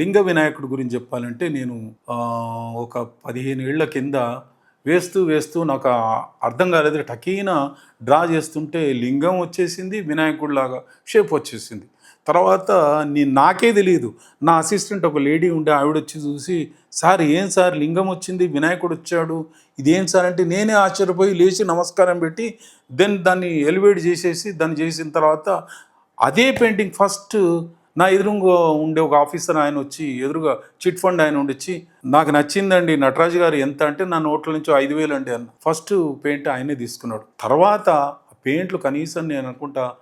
లింగ వినాయకుడి గురించి చెప్పాలంటే నేను ఒక పదిహేను ఏళ్ళ కింద వేస్తూ వేస్తూ నాకు అర్థం కాలేదు. టకీన డ్రా చేస్తుంటే లింగం వచ్చేసింది వినాయకుడిలాగా షేప్ వచ్చేసింది. తర్వాత నేను నాకే తెలియదు నా అసిస్టెంట్ ఒక లేడీ ఉండే ఆవిడ వచ్చి చూసి సార్ ఏం సార్? లింగం వచ్చింది వినాయకుడు వచ్చాడు. ఇదేం సార్? అంటే నేనే ఆశ్చర్యపోయి లేచి నమస్కారం పెట్టి దెన్ దాన్ని ఎలివేట్ చేసేసి దాన్ని చేసిన తర్వాత అదే పెయింటింగ్ ఫస్ట్ నా ఎదురుగా ఉండే ఒక ఆఫీసర్ ఆయన వచ్చి ఎదురుగా చిట్ ఫండ్ ఆయన ఉండొచ్చి నాకు నచ్చిందండి నటరాజ్ గారు ఎంత అంటే నా నోట్ల నుంచి ఐదు వేలు అండి అన్న. ఫస్ట్ పెయింట్ ఆయనే తీసుకున్నాడు. తర్వాత పెయింట్లు కనీసం నేను అనుకుంటా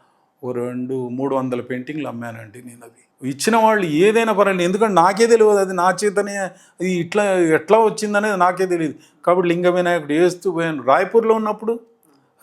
ఓ రెండు మూడు వందల పెయింటింగ్లు అమ్మానండి నేను అది ఇచ్చిన వాళ్ళు ఏదైనా పర్వాలేదు ఎందుకంటే నాకే తెలియదు అది నా చేతనే అది ఇట్లా ఎట్లా వచ్చిందనేది నాకే తెలియదు. కాబట్టి లింగ వినాయకుడు వేస్తూ పోయాను. రాయపూర్లో ఉన్నప్పుడు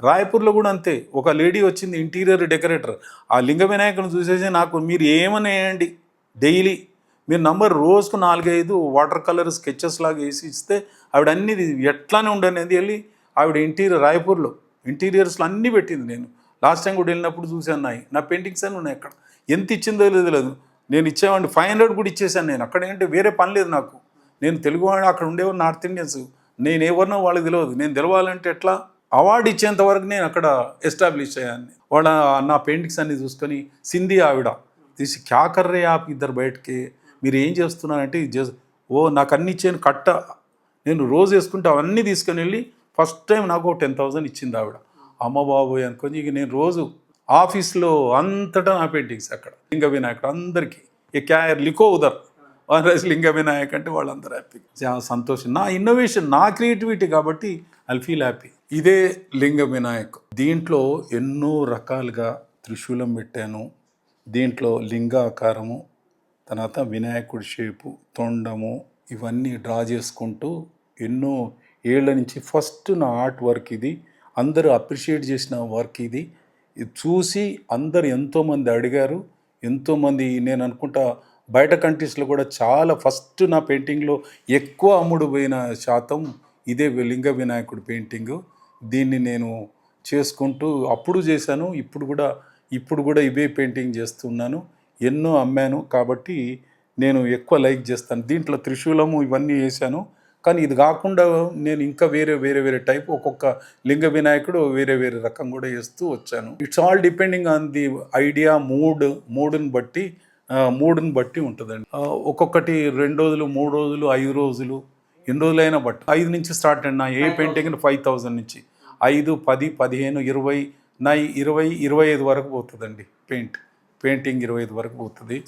రాయపూర్లో కూడా అంతే. ఒక లేడీ వచ్చింది ఇంటీరియర్ డెకరేటర్. ఆ లింగ వినాయకుని చూసేసి నాకు మీరు ఏమనేయండి? డైలీ. మీరు నంబర్ రోజుకు నాలుగైదు వాటర్ కలర్ స్కెచెస్ లాగా వేసి ఇస్తే ఆవిడ అన్ని ఎట్లానే ఉండనేది వెళ్ళి ఆవిడ ఇంటీరియర్ రాయపూర్లో. ఇంటీరియర్స్లో అన్నీ పెట్టింది నేను. లాస్ట్ టైం కూడా వెళ్ళినప్పుడు చూశాను నాయి. నా పెయింటింగ్స్ అని ఉన్నాయి అక్కడ. ఎంత ఇచ్చిందో లేదు లేదు. నేను ఇచ్చేవాడిని ఫైవ్ హండ్రెడ్ కూడా ఇచ్చేసాను నేను. అక్కడ ఏంటంటే వేరే పని లేదు నాకు. నేను తెలుగు అక్కడ ఉండేవారు నార్త్ ఇండియన్స్. నేను ఎవరినో వాళ్ళకి తెలియదు నేను తెలవాలంటే ఎట్లా? అవార్డు ఇచ్చేంత వరకు నేను అక్కడ ఎస్టాబ్లిష్ అయ్యాను వాళ్ళ నా పెయింటింగ్స్ అన్ని చూసుకొని సింధీ ఆవిడ తీసి క్యాకర్రే యాప్ ఇద్దరు బయటకి మీరు ఏం చేస్తున్నారంటే ఇది ఓ నాకు అన్ని ఇచ్చాను కట్ట. నేను రోజు వేసుకుంటే అవన్నీ తీసుకొని వెళ్ళి ఫస్ట్ టైం నాకు టెన్ థౌసండ్ ఇచ్చింది ఆవిడ. అమ్మ బాబోయ్ అనుకొని ఇక నేను రోజు ఆఫీస్లో అంతటా నా పెయింటింగ్స్ అక్కడ. లింగ వినాయకుడు అందరికీ. ఏ క్యాయర్ లికో ఉదర్. ఆర్ఎస్ లింగ వినాయక్ అంటే వాళ్ళందరూ హ్యాపీ. సంతోషం. నా ఇన్నోవేషన్ నా క్రియేటివిటీ కాబట్టి ఐ ఫీల్ హ్యాపీ ఇదే లింగ వినాయక్ దీంట్లో ఎన్నో రకాలుగా త్రిశూలం పెట్టాను. దీంట్లో లింగ ఆకారము తర్వాత వినాయకుడి షేపు తొండము ఇవన్నీ డ్రా చేసుకుంటూ ఎన్నో ఏళ్ళ నుంచి ఫస్ట్ నా ఆర్ట్ వర్క్ ఇది. అందరూ అప్రిషియేట్ చేసిన వర్క్ ఇది. ఇది చూసి అందరు ఎంతోమంది అడిగారు. ఎంతోమంది నేను అనుకుంటా బయట కంట్రీస్లో కూడా చాలా ఫస్ట్ నా పెయింటింగ్లో ఎక్కువ అమ్ముడు పోయిన శాతం ఇదే లింగ వినాయకుడు పెయింటింగ్. దీన్ని నేను చేసుకుంటూ అప్పుడు చేశాను ఇప్పుడు కూడా ఇప్పుడు కూడా ఇవే పెయింటింగ్ చేస్తున్నాను. ఎన్నో అమ్మాను కాబట్టి నేను ఎక్కువ లైక్ చేస్తాను. దీంట్లో త్రిశూలము ఇవన్నీ వేశాను. కానీ ఇది కాకుండా నేను ఇంకా వేరే వేరే వేరే టైప్ ఒక్కొక్క లింగ వినాయకుడు వేరే వేరే రకం కూడా వేస్తూ వచ్చాను. It's all depending on the idea mood మూడుని బట్టి మూడుని బట్టి ఉంటుందండి. ఒక్కొక్కటి రెండు రోజులు మూడు రోజులు ఐదు రోజులు ఎన్ని రోజులైనా బట్ ఐదు నుంచి స్టార్ట్ అండి నా ఏ పెయింటింగ్ ఫైవ్ థౌజండ్ నుంచి. ఐదు పది పదిహేను ఇరవై నా ఇరవై ఇరవై ఐదు వరకు పోతుందండి పెయింట్. పెయింటింగ్ ఇరవై ఐదు వరకు పోతుంది.